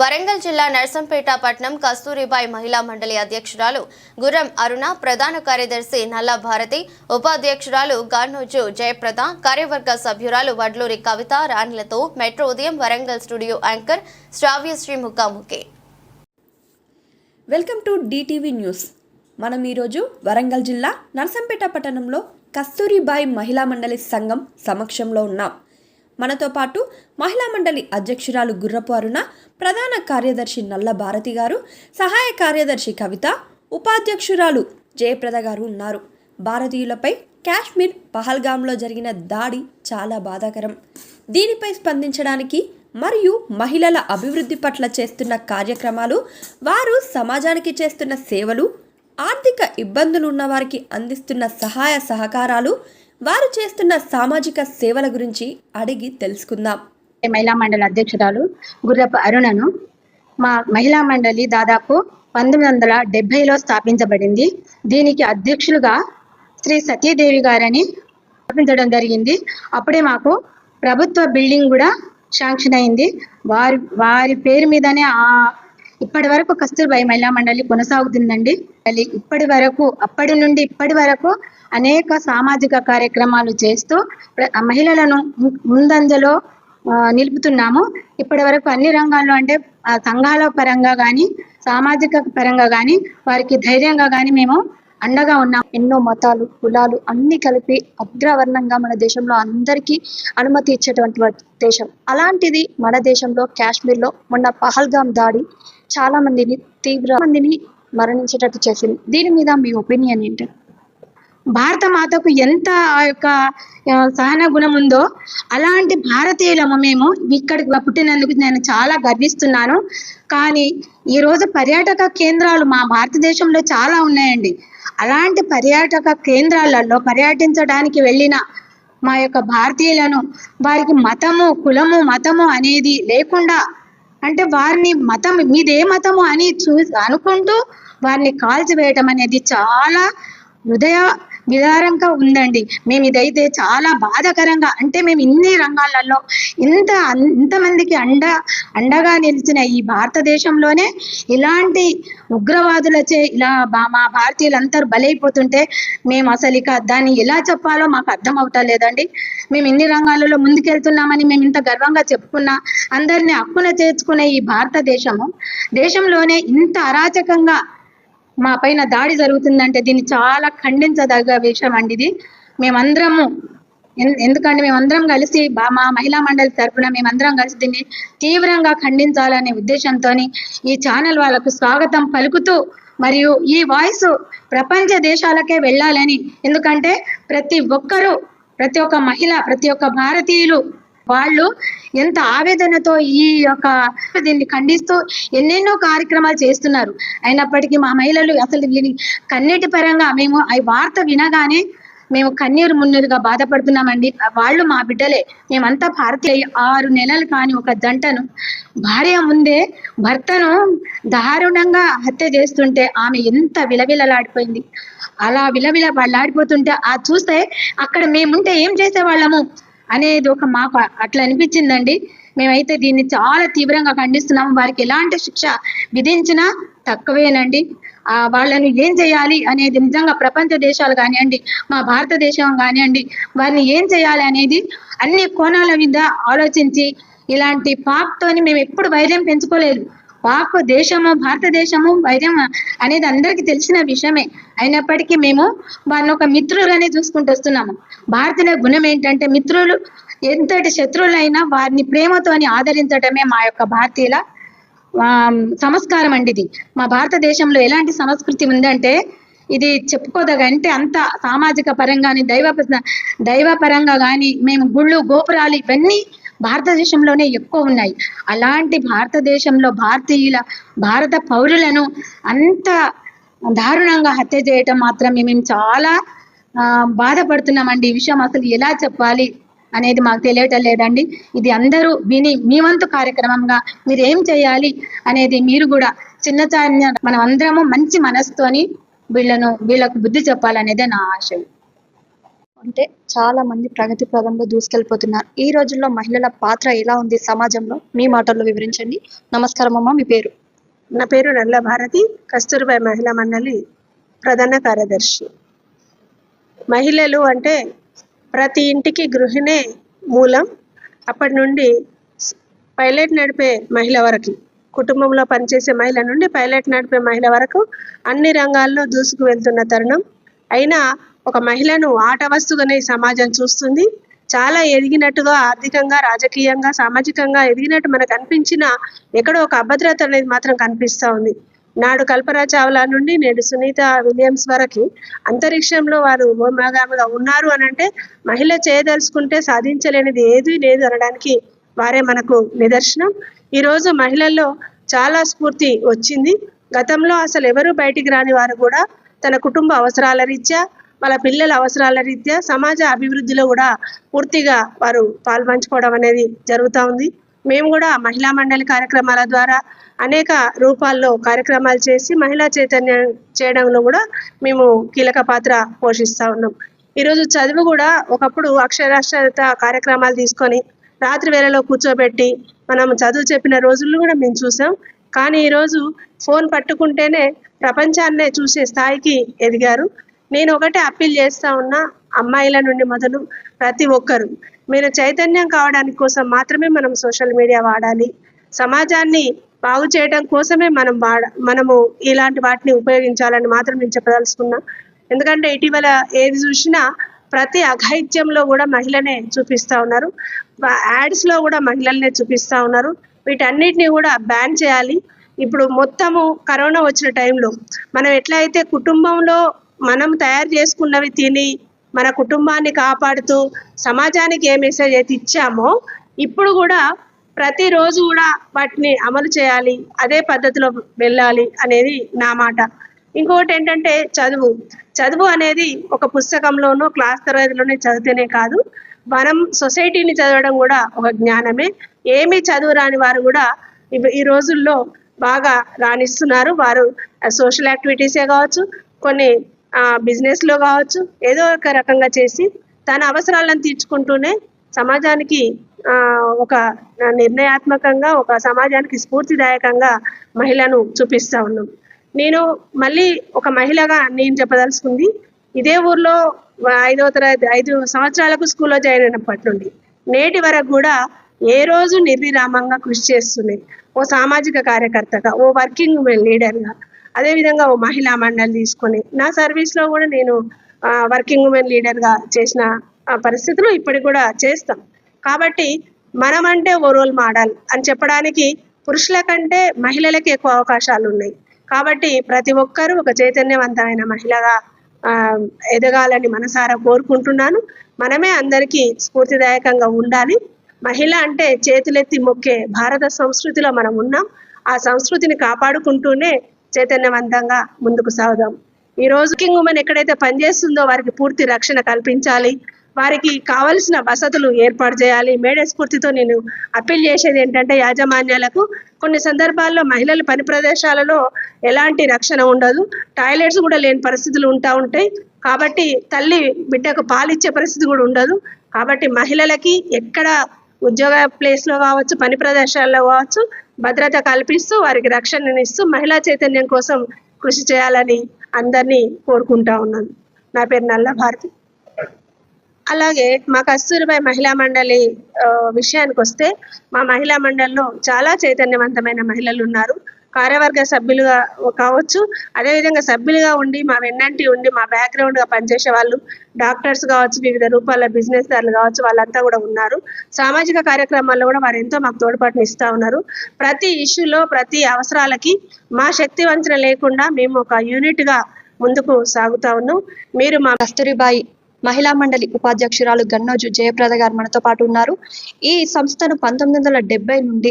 వరంగల్ జిల్లా నర్సంపేట పట్నం కస్తూరిబాయి మహిళా మండలి అధ్యక్షురాలు గుర్రం అరుణ ప్రధాన కార్యదర్శి నల్లా భారతి ఉపాధ్యక్షురాలు గార్నోజు జయప్రద కార్యవర్గ సభ్యురాలు వడ్లూరి కవిత రాణిలతో మెట్రో ఉదయం వరంగల్ స్టూడియో యాంకర్ శ్రావ్యశ్రీ ముఖాముఖి వెల్కమ్ టు డిటీవీ న్యూస్. మనం ఈరోజు వరంగల్ జిల్లా నర్సంపేట పట్టణంలో కస్తూరిబాయి మహిళా మండలి సంఘం సమక్షంలో ఉన్నాం. మనతో పాటు మహిళా మండలి అధ్యక్షురాలు గుర్రపు అరుణ ప్రధాన కార్యదర్శి నల్ల భారతి గారు సహాయ కార్యదర్శి కవిత ఉపాధ్యక్షురాలు జయప్రద గారు ఉన్నారు. భారతీయులపై కాశ్మీర్ పహల్గామ్లో జరిగిన దాడి చాలా బాధాకరం. దీనిపై స్పందించడానికి మరియు మహిళల అభివృద్ధి పట్ల చేస్తున్న కార్యక్రమాలు వారు సమాజానికి చేస్తున్న సేవలు ఆర్థిక ఇబ్బందులు ఉన్న వారికి అందిస్తున్న సహాయ సహకారాలు వారు చేస్తున్న సామాజిక సేవల గురించి అడిగి తెలుసుకుందాం. మహిళా మండలి అధ్యక్షురాలు గుర్రపు అరుణను మా మహిళా మండలి దాదాపు పంతొమ్మిది వందల డెబ్బైలో స్థాపించబడింది. దీనికి అధ్యక్షులుగా శ్రీ సతీదేవి గారని స్థాపించడం జరిగింది. అప్పుడే మాకు ప్రభుత్వ బిల్డింగ్ కూడా శాంక్షన్ అయింది. వారి వారి పేరు మీదనే ఆ ఇప్పటి వరకు కస్తూర్బాయి మహిళా మండలి కొనసాగుతుందండి. మళ్ళీ ఇప్పటి వరకు అప్పటి నుండి ఇప్పటి వరకు అనేక సామాజిక కార్యక్రమాలు చేస్తూ మహిళలను ముందంజలో నిలుపుతున్నాము. ఇప్పటి వరకు అన్ని రంగాల్లో అంటే సంఘాల పరంగా కానీ సామాజిక పరంగా కానీ వారికి ధైర్యంగా కానీ మేము అండగా ఉన్నాం ఎన్నో మతాలు కులాలు అన్ని కలిపి అగ్రవర్ణంగా మన దేశంలో అందరికీ అనుమతి ఇచ్చేటువంటి దేశం. అలాంటిది మన దేశంలో కాశ్మీర్లో మొన్న పహల్గామ్ దాడి చాలా మందిని తీవ్ర మందిని మరణించేటట్టు చేసింది. దీని మీద మీ ఒపీనియన్ ఏంటి? భారత మాతకు ఎంత ఆ యొక్క సహన గుణం ఉందో అలాంటి భారతీయులము మేము ఇక్కడికి పుట్టినందుకు నేను చాలా గర్విస్తున్నాను. కానీ ఈరోజు పర్యాటక కేంద్రాలు మా భారతదేశంలో చాలా ఉన్నాయండి. అలాంటి పర్యాటక కేంద్రాలలో పర్యటించడానికి వెళ్ళిన మా యొక్క భారతీయులను వారికి మతము కులము మతము అనేది లేకుండా అంటే వారిని మతం మీదే మతము అని చూ అనుకుంటూ వారిని కాల్చివేయటం అనేది చాలా హృదయ విదారంగా ఉందండి. మేము ఇదైతే చాలా బాధాకరంగా అంటే మేము ఇన్ని రంగాలలో ఇంత ఇంతమందికి అండ అండగా నిలిచిన ఈ భారతదేశంలోనే ఇలాంటి ఉగ్రవాదులచే ఇలా బా- మా భారతీయులందరూ బలైపోతుంటే మేము అసలు ఇక దాన్ని ఎలా చెప్పాలో మాకు అర్థం అవటం లేదండి. మేము ఇన్ని రంగాలలో ముందుకెళ్తున్నామని మేము ఇంత గర్వంగా చెప్పుకున్నా అందరినీ అక్కున చేర్చుకునే ఈ భారతదేశము దేశంలోనే ఇంత అరాచకంగా మా పైన దాడి జరుగుతుందంటే దీన్ని చాలా ఖండించదగ్గ విషయం అండి ఇది. మేమందరము ఎందుకంటే మేమందరం కలిసి మా మహిళా మండలి తరపున మేమందరం కలిసి దీన్ని తీవ్రంగా ఖండించాలనే ఉద్దేశంతో ఈ ఛానల్ వాళ్ళకు స్వాగతం పలుకుతూ మరియు ఈ వాయిస్ ప్రపంచ దేశాలకే వెళ్ళాలని. ఎందుకంటే ప్రతి ఒక్కరూ ప్రతి ఒక్క మహిళ ప్రతి ఒక్క భారతీయులు వాళ్ళు ఎంత ఆవేదనతో ఈ యొక్క దీన్ని ఖండిస్తూ ఎన్నెన్నో కార్యక్రమాలు చేస్తున్నారు. అయినప్పటికీ మా మహిళలు అసలు దీని కన్నీటి పరంగా మేము ఆ వార్త వినగానే మేము కన్నీరు మున్నీరుగా బాధపడుతున్నామండి. వాళ్ళు మా బిడ్డలే. మేమంతా భారతీయ ఆరు నెలలు కాని ఒక జంటను భార్య ముందే భర్తను దారుణంగా హత్య చేస్తుంటే ఆమె ఎంత విలవిలలాడిపోయింది. అలా విలవిల వాళ్ళాడిపోతుంటే ఆ చూస్తే అక్కడ మేముంటే ఏం చేసేవాళ్ళము? అనేది ఒక మాకు అట్లా అనిపించిందండి. మేమైతే దీన్ని చాలా తీవ్రంగా ఖండిస్తున్నాము. వారికి ఎలాంటి శిక్ష విధించినా తక్కువేనండి. ఆ ఏం చేయాలి అనేది నిజంగా ప్రపంచ దేశాలు కానివ్వండి మా భారతదేశం కానివ్వండి వారిని ఏం చేయాలి అనేది అన్ని కోణాల మీద ఆలోచించి ఇలాంటి పాప్తోని మేము ఎప్పుడు వైర్యం పెంచుకోలేదు. పాక్ దేశము భారతదేశము వైరం అనేది అందరికీ తెలిసిన విషయమే. అయినప్పటికీ మేము వాళ్ళని ఒక మిత్రులని చూసుకుంటూ వస్తున్నాము. భారతీయ గుణం ఏంటంటే మిత్రులు ఎంతటి శత్రువులైనా వారిని ప్రేమతోని ఆదరించడమే మా యొక్క భారతీయుల సంస్కారం అండి ఇది. మా భారతదేశంలో ఎలాంటి సంస్కృతి ఉందంటే ఇది చెప్పుకోదగ అంటే అంత సామాజిక పరంగాని దైవ దైవపరంగా కానీ మేము గుళ్ళు గోపురాలు ఇవన్నీ భారతదేశంలోనే ఎక్కువ ఉన్నాయి. అలాంటి భారతదేశంలో భారతీయుల భారత పౌరులను అంత దారుణంగా హత్య చేయటం మాత్రం మేము చాలా బాధపడుతున్నామండి. ఈ విషయం అసలు ఎలా చెప్పాలి అనేది మాకు తెలియటం లేదండి. ఇది అందరూ విని మీ వంతు కార్యక్రమంగా మీరు ఏం చేయాలి అనేది మీరు కూడా చిన్న చిన్న మనం అందరము మంచి మనసుతోని వీళ్ళను వీళ్ళకు బుద్ధి చెప్పాలనేదే నా ఆశయం అంటే చాలా మంది ప్రగతి పదంలో దూసుకెళ్ళిపోతున్నారు. ఈ రోజుల్లో మహిళల పాత్ర ఎలా ఉంది సమాజంలో? మీ మాటల్లో వివరించండి. నమస్కారం అమ్మ మీ పేరు? నా పేరు నల్ల భారతి కస్తూర్బాయ్ మహిళా మండలి ప్రధాన కార్యదర్శి. మహిళలు అంటే ప్రతి ఇంటికి గృహిణే మూలం. అప్పటి నుండి పైలట్ నడిపే మహిళ వరకు కుటుంబంలో పనిచేసే మహిళ నుండి పైలట్ నడిపే మహిళ వరకు అన్ని రంగాల్లో దూసుకు వెళ్తున్న తరుణం. అయినా ఒక మహిళను ఆట వస్తుగానే సమాజం చూస్తుంది. చాలా ఎదిగినట్టుగా ఆర్థికంగా రాజకీయంగా సామాజికంగా ఎదిగినట్టు మనకు అనిపించిన ఎక్కడో ఒక అభద్రత అనేది మాత్రం కనిపిస్తూ ఉంది. నాడు కల్పనా చావ్లా నుండి నేడు సునీత విలియమ్స్ వరకు అంతరిక్షంలో వారు హోమాగామిగా ఉన్నారు అని అంటే మహిళ చేయదలుచుకుంటే సాధించలేనిది ఏది లేదు అనడానికి వారే మనకు నిదర్శనం. ఈరోజు మహిళల్లో చాలా స్ఫూర్తి వచ్చింది. గతంలో అసలు ఎవరు బయటికి రాని వారు కూడా తన కుటుంబ అవసరాల రీత్యా వాళ్ళ పిల్లల అవసరాల రీత్యా సమాజ అభివృద్ధిలో కూడా పూర్తిగా వారు పాల్పంచుకోవడం అనేది జరుగుతూ ఉంది. మేము కూడా మహిళా మండలి కార్యక్రమాల ద్వారా అనేక రూపాల్లో కార్యక్రమాలు చేసి మహిళా చైతన్యం చేయడంలో కూడా మేము కీలక పాత్ర పోషిస్తూ ఉన్నాం. ఈరోజు చదువు కూడా ఒకప్పుడు అక్షరాస్యత కార్యక్రమాలు తీసుకొని రాత్రి వేళలో కూర్చోబెట్టి మనం చదువు చెప్పిన రోజుల్లో కూడా మేము చూసాం. కానీ ఈరోజు ఫోన్ పట్టుకుంటేనే ప్రపంచాన్నే చూసే స్థాయికి ఎదిగారు. నేను ఒకటే అప్పీల్ చేస్తా ఉన్నా అమ్మాయిల నుండి మొదలు ప్రతి ఒక్కరు. మీరు చైతన్యం కావడానికి కోసం మాత్రమే మనం సోషల్ మీడియా వాడాలి. సమాజాన్ని బాగు చేయడం కోసమే మనం వాడ మనము ఇలాంటి వాటిని ఉపయోగించాలని మాత్రం నేను చెప్పదలుచుకున్నా. ఎందుకంటే ఇటీవల ఏది చూసినా ప్రతి అఘైత్యంలో కూడా మహిళనే చూపిస్తా ఉన్నారు. యాడ్స్లో కూడా మహిళలనే చూపిస్తూ ఉన్నారు. వీటన్నిటిని కూడా బ్యాన్ చేయాలి. ఇప్పుడు మొత్తము కరోనా వచ్చిన టైంలో మనం ఎట్లయితే కుటుంబంలో మనం తయారు చేసుకున్నవి తిని మన కుటుంబాన్ని కాపాడుతూ సమాజానికి ఏ మెసేజ్ అయితే ఇచ్చామో ఇప్పుడు కూడా ప్రతిరోజు కూడా వాటిని అమలు చేయాలి అదే పద్ధతిలో వెళ్ళాలి అనేది నా మాట. ఇంకొకటి ఏంటంటే చదువు. చదువు అనేది ఒక పుస్తకంలోనో క్లాస్ తరగతిలోనే చదివితేనే కాదు మనం సొసైటీని చదవడం కూడా ఒక జ్ఞానమే. ఏమీ చదువు రాని వారు కూడా ఈ రోజుల్లో బాగా రాణిస్తున్నారు. వారు సోషల్ యాక్టివిటీసే కావచ్చు కొన్ని బిజినెస్లో కావచ్చు ఏదో ఒక రకంగా చేసి తన అవసరాలను తీర్చుకుంటూనే సమాజానికి ఒక నిర్ణయాత్మకంగా ఒక సమాజానికి స్ఫూర్తిదాయకంగా మహిళను చూపిస్తూ ఉన్నాం. నేను మళ్ళీ ఒక మహిళగా నేను చెప్పదలుచుకుంది ఇదే ఊర్లో ఐదవ తరగతి ఐదు సంవత్సరాలకు స్కూల్లో జాయిన్ అయినప్పటి నుండి నేటి వరకు కూడా ఏ రోజు నిర్విరామంగా కృషి చేస్తున్నాయి. ఓ సామాజిక కార్యకర్తగా ఓ వర్కింగ్ ఉమెన్ లీడర్గా అదేవిధంగా ఓ మహిళా మండలి తీసుకొని నా సర్వీస్లో కూడా నేను వర్కింగ్ ఉమెన్ లీడర్గా చేసిన పరిస్థితులు ఇప్పటికి కూడా చేస్తాం. కాబట్టి మనం అంటే ఓ రోల్ మోడల్ అని చెప్పడానికి పురుషుల కంటే మహిళలకి ఎక్కువ అవకాశాలు ఉన్నాయి. కాబట్టి ప్రతి ఒక్కరూ ఒక చైతన్యవంతమైన మహిళగా ఎదగాలని మనసారా కోరుకుంటున్నాను. మనమే అందరికీ స్ఫూర్తిదాయకంగా ఉండాలి. మహిళ అంటే చేతులెత్తి మొక్కే భారత సంస్కృతిలో మనం ఉన్నాం. ఆ సంస్కృతిని కాపాడుకుంటూనే చైతన్యవంతంగా ముందుకు సాగుదాం. ఈ రోజు కింగ్ ఉమెన్ ఎక్కడైతే పనిచేస్తుందో వారికి పూర్తి రక్షణ కల్పించాలి. వారికి కావలసిన వసతులు ఏర్పాటు చేయాలి. మేడే స్ఫూర్తితో నేను అప్పీల్ చేసేది ఏంటంటే యాజమాన్యాలకు కొన్ని సందర్భాల్లో మహిళలు పని ప్రదేశాలలో ఎలాంటి రక్షణ ఉండదు. టాయిలెట్స్ కూడా లేని పరిస్థితులు ఉంటా ఉంటాయి. కాబట్టి తల్లి బిడ్డకు పాలిచ్చే పరిస్థితి కూడా ఉండదు. కాబట్టి మహిళలకి ఎక్కడ ఉద్యోగ ప్లేస్లో కావచ్చు పని ప్రదేశాల్లో కావచ్చు భద్రత కల్పిస్తూ వారికి రక్షణనిస్తూ మహిళా చైతన్యం కోసం కృషి చేయాలని అందరినీ కోరుకుంటా ఉన్నాను. నా పేరు నల్ల భారతి. అలాగే మా కస్తూరిబాయి మహిళా మండలి విషయానికి వస్తే మా మహిళా మండలిలో చాలా చైతన్యవంతమైన మహిళలు ఉన్నారు. కార్యవర్గ సభ్యులుగా కావచ్చు. అదేవిధంగా సభ్యులుగా ఉండి మా వెన్నంటి ఉండి మా బ్యాక్గ్రౌండ్గా గా పనిచేసే వాళ్ళు డాక్టర్స్ కావచ్చు వివిధ రూపాల బిజినెస్ దారులు కావచ్చు వాళ్ళంతా కూడా ఉన్నారు. సామాజిక కార్యక్రమాల్లో కూడా వారు ఎంతో మాకు తోడ్పాటును ఇస్తా ఉన్నారు. ప్రతి ఇష్యూలో ప్రతి అవసరాలకి మా శక్తి వంచన లేకుండా మేము ఒక యూనిట్గా ముందుకు సాగుతా ఉన్నాం. మీరు మా కస్తూరిబాయి మహిళా మండలి ఉపాధ్యక్షురాలు గన్నోజు జయప్రద గారు మనతో పాటు ఉన్నారు. ఈ సంస్థను పంతొమ్మిది వందల డెబ్బై నుండి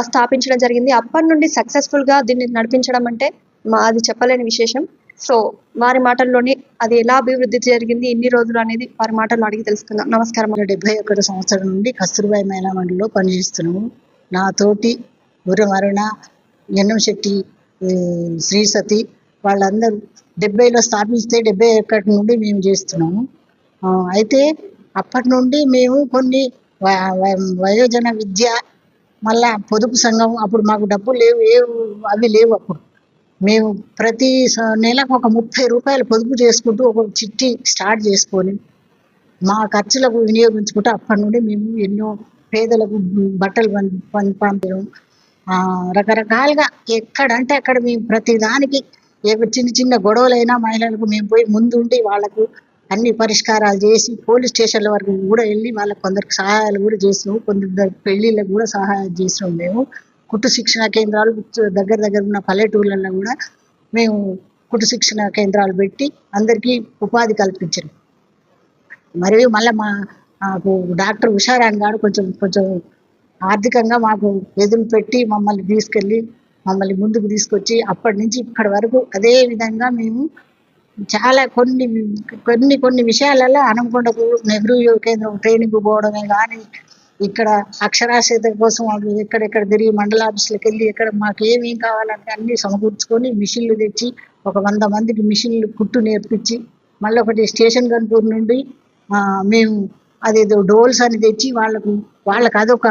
స్థాపించడం జరిగింది. అప్పటి నుండి సక్సెస్ఫుల్గా దీన్ని నడిపించడం అంటే మా అది చెప్పలేని విశేషం. సో వారి మాటల్లోనే అది ఎలా అభివృద్ధి జరిగింది ఎన్ని రోజులు అనేది వారి మాటల్లో అడిగి తెలుసుకుందాం. నమస్కారం. డెబ్బై ఒకటి సంవత్సరం నుండి కస్తూర్బాయి మైనా మండలిలో పనిచేస్తున్నాము. నా తోటి గుర్రం అరుణ ఎన్నం శెట్టి శ్రీ శ్రీసతి వాళ్ళందరూ డెబ్బైలో స్థాపిస్తే డెబ్బై ఒకటి నుండి మేము చేస్తున్నాము. అయితే అప్పటి నుండి మేము కొన్ని వ- వయోజన విద్య మళ్ళా పొదుపు సంఘం అప్పుడు మాకు డబ్బులు లేవు ఏవు అవి లేవు అప్పుడు. మేము ప్రతి స- నెలకు ఒక ముప్పై రూపాయలు పొదుపు చేసుకుంటూ ఒక చిట్టి స్టార్ట్ చేసుకొని మా ఖర్చులకు వినియోగించుకుంటూ అప్పటి నుండి మేము ఎన్నో పేదలకు బట్టలు పంపడం రకరకాలుగా ఎక్కడంటే అక్కడ మేము ప్రతిదానికి ఏ చిన్న చిన్న గొడవలైనా మహిళలకు మేము పోయి ముందుండి వాళ్ళకు అన్ని పరిష్కారాలు చేసి పోలీస్ స్టేషన్ల వరకు కూడా వెళ్ళి వాళ్ళకి కొందరికి సహాయాలు కూడా చేసినాము. కొందరు పెళ్ళిళ్ళకు కూడా సహాయం చేసినాము మేము. కుట్టు శిక్షణ కేంద్రాలు దగ్గర దగ్గర ఉన్న పల్లెటూళ్ళల్లో కూడా మేము కుట్టు శిక్షణ కేంద్రాలు పెట్టి అందరికీ ఉపాధి కల్పించాం మరియు మళ్ళీ మా మాకు డాక్టర్ ఉషారాణి గారు కొంచెం కొంచెం ఆర్థికంగా మాకు ఎదురు పెట్టి మమ్మల్ని తీసుకెళ్ళి మమ్మల్ని ముందుకు తీసుకొచ్చి అప్పటి నుంచి ఇప్పటి వరకు అదే విధంగా మేము చాలా కొన్ని కొన్ని కొన్ని విషయాలలో హనంకొండకు నెహ్రూ యువ కేంద్రం ట్రైనింగ్ పోవడమే కానీ ఇక్కడ అక్షరాస్యత కోసం వాళ్ళు ఎక్కడెక్కడ తిరిగి మండల ఆఫీసులకు వెళ్ళి ఎక్కడ మాకు ఏమేం కావాలంటే అన్ని సమకూర్చుకొని మిషన్లు తెచ్చి ఒక వంద మందికి మిషన్లు కుట్టు నేర్పించి మళ్ళీ ఒకటి స్టేషన్ కనుపూర్ నుండి మేము అదేదో డోల్స్ అని తెచ్చి వాళ్ళకు వాళ్ళకి అదొక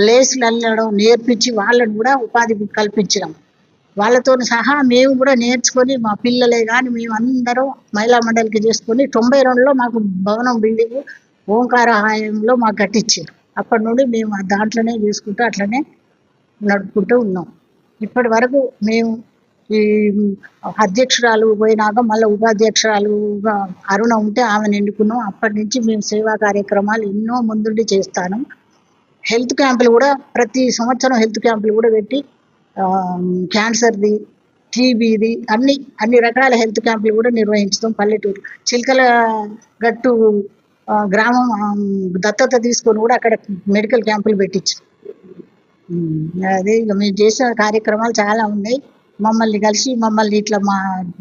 లేసులు అల్లడం నేర్పించి వాళ్ళని కూడా ఉపాధి కల్పించడం వాళ్ళతో సహా మేము కూడా నేర్చుకొని మా పిల్లలే కానీ మేము మహిళా మండలికి చేసుకొని తొంభై రెండులో మాకు భవనం బిల్డింగ్ ఓంకార హాయంలో మాకు కట్టించారు. అప్పటి నుండి మేము దాంట్లోనే చేసుకుంటూ అట్లనే నడుపుకుంటూ ఉన్నాం. ఇప్పటి వరకు మేము ఈ అధ్యక్షురాలు పోయినాక మళ్ళీ ఉపాధ్యక్షురాలుగా అరుణ ఉంటే ఆమెను ఎన్నుకున్నాం అప్పటి నుంచి మేము సేవా కార్యక్రమాలు ఎన్నో ముందుండి చేస్తాను. హెల్త్ క్యాంపులు కూడా ప్రతి సంవత్సరం హెల్త్ క్యాంపులు కూడా పెట్టి క్యాన్సర్ది టీబీది అన్ని అన్ని రకాల హెల్త్ క్యాంపులు కూడా నిర్వహించుతాం పల్లెటూరు. చిలకల గట్టు గ్రామం దత్తత తీసుకొని కూడా అక్కడ మెడికల్ క్యాంపులు పెట్టించాం అదే ఇక మేము చేసిన కార్యక్రమాలు చాలా ఉన్నాయి. మమ్మల్ని కలిసి మమ్మల్ని ఇట్లా మా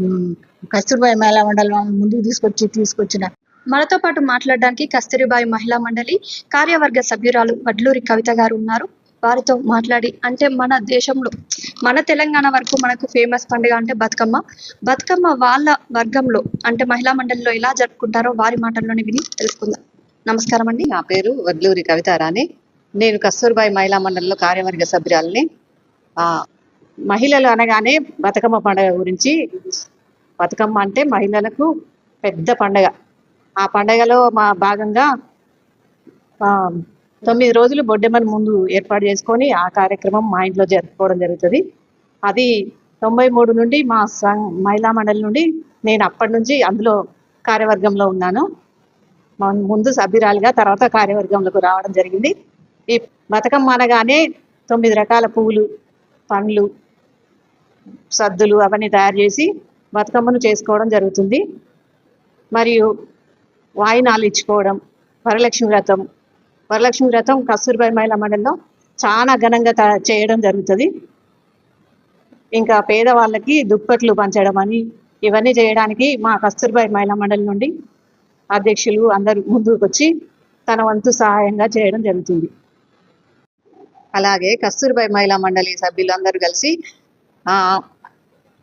ఉమ్, కస్తూర్బాయి మేళా మండలం ముందుకు తీసుకొచ్చి తీసుకొచ్చిన మనతో పాటు మాట్లాడడానికి కస్తూరిబాయి మహిళా మండలి కార్యవర్గ సభ్యురాలు వడ్లూరి కవిత గారు ఉన్నారు. వారితో మాట్లాడి అంటే మన దేశంలో మన తెలంగాణ వరకు మనకు ఫేమస్ పండుగ అంటే బతుకమ్మ. బతుకమ్మ వాళ్ళ వర్గంలో అంటే మహిళా మండలిలో ఎలా జరుపుకుంటారో వారి మాటల్లోనే విని తెలుసుకుందాం. నమస్కారం అండి. నా పేరు వడ్లూరి కవితారాణి. నేను కస్తూర్బాయి మహిళా మండలిలో కార్యవర్గ సభ్యురాలని. మహిళలు అనగానే బతుకమ్మ పండుగ గురించి బతుకమ్మ అంటే మహిళలకు పెద్ద పండగ. ఆ పండగలో మా భాగంగా తొమ్మిది రోజులు బొడ్డెమ్మని ముందు ఏర్పాటు చేసుకొని ఆ కార్యక్రమం మా ఇంట్లో జరుపుకోవడం జరుగుతుంది. అది తొంభై మూడు నుండి మా సంఘ మహిళా మండలి నుండి నేను అప్పటి నుంచి అందులో కార్యవర్గంలో ఉన్నాను. ముందు సభ్యురాలుగా తర్వాత కార్యవర్గంలోకి రావడం జరిగింది. ఈ బతుకమ్మ అనగానే తొమ్మిది రకాల పువ్వులు పండ్లు సద్దులు అవన్నీ తయారు చేసి బతుకమ్మను చేసుకోవడం జరుగుతుంది. మరియు వాయినాలు ఇచ్చుకోవడం వరలక్ష్మి వ్రతం వరలక్ష్మి వ్రతం కస్తూర్బాయి మహిళా మండలిలో చాలా ఘనంగా చేయడం జరుగుతుంది. ఇంకా పేదవాళ్ళకి దుప్పట్లు పంచడం అని ఇవన్నీ చేయడానికి మా కస్తూర్బాయి మహిళా మండలి నుండి అధ్యక్షులు అందరూ ముందుకు వచ్చి తన వంతు సహాయంగా చేయడం జరుగుతుంది. అలాగే కస్తూర్బాయి మహిళా మండలి సభ్యులు అందరూ కలిసి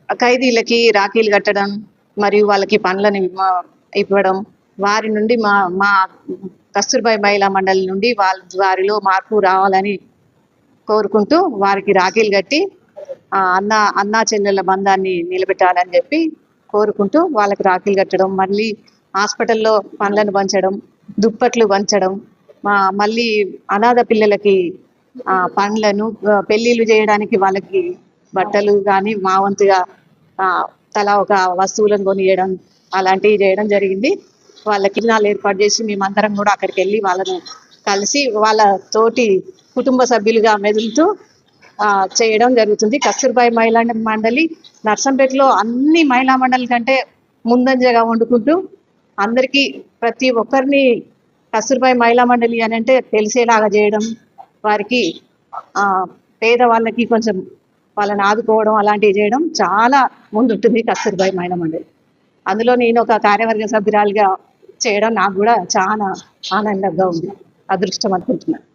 ఖైదీలకి రాఖీలు కట్టడం మరియు వాళ్ళకి పనులను ఇవ్వడం వారి నుండి మా మా కస్తూర్బాయి మహిళా మండలి నుండి వాళ్ళ వారిలో మార్పు రావాలని కోరుకుంటూ వారికి రాఖీలు కట్టి అన్న అన్నా చెల్లెల బంధాన్ని నిలబెట్టాలని చెప్పి కోరుకుంటూ వాళ్ళకి రాఖీలు కట్టడం మళ్ళీ హాస్పిటల్లో పండ్లను పంచడం దుప్పట్లు పంచడం మా మళ్ళీ అనాథ పిల్లలకి పండ్లను పెళ్ళిళ్ళు చేయడానికి వాళ్ళకి బట్టలు కానీ మా వంతుగా తలా ఒక వస్తువులను కొనియడం అలాంటివి చేయడం జరిగింది. వాళ్ళ కిరణాలు ఏర్పాటు చేసి మేమందరం కూడా అక్కడికి వెళ్ళి వాళ్ళను కలిసి వాళ్ళ తోటి కుటుంబ సభ్యులుగా మెదులుతూ చేయడం జరుగుతుంది. కస్తూర్బాయి మహిళా మండలి నర్సంపేటలో అన్ని మహిళా మండలి కంటే ముందంజగా వండుకుంటూ అందరికీ ప్రతి ఒక్కరిని కస్తూర్బాయి మహిళా మండలి అని అంటే తెలిసేలాగా చేయడం వారికి పేదవాళ్ళకి కొంచెం వాళ్ళని ఆదుకోవడం అలాంటివి చేయడం చాలా ముందుంటుంది కస్తూర్బాయి మహిళా మండలి. అందులో నేను ఒక కార్యవర్గ సభ్యురాలుగా చేయడం నాకు కూడా చాలా ఆనందంగా ఉంది. అదృష్టం అనుకుంటున్నాను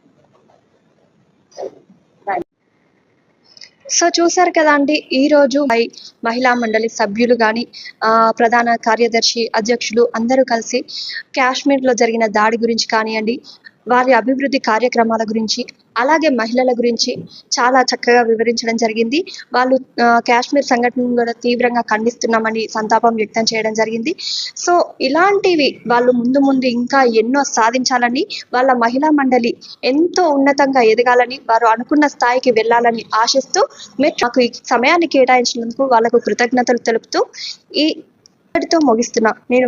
సో చూసారు కదా అండి ఈ రోజు మై- మహిళా మండలి సభ్యులు కానీ ప్రధాన కార్యదర్శి అధ్యక్షులు అందరూ కలిసి కాశ్మీర్లో జరిగిన దాడి గురించి కానివ్వండి వారి అభివృద్ధి కార్యక్రమాల గురించి అలాగే మహిళల గురించి చాలా చక్కగా వివరించడం జరిగింది. వాళ్ళు కాశ్మీర్ సంఘటనను కూడా తీవ్రంగా ఖండిస్తున్నామని సంతాపం వ్యక్తం చేయడం జరిగింది. సో ఇలాంటివి వాళ్ళు ముందు ముందు ఇంకా ఎన్నో సాధించాలని వాళ్ళ మహిళా మండలి ఎంతో ఉన్నతంగా ఎదగాలని వారు అనుకున్న స్థాయికి వెళ్ళాలని ఆశిస్తూ మీరు ఈ సమయాన్ని కేటాయించినందుకు వాళ్ళకు కృతజ్ఞతలు తెలుపుతూ ఈ ముగిస్తున్నా. నేను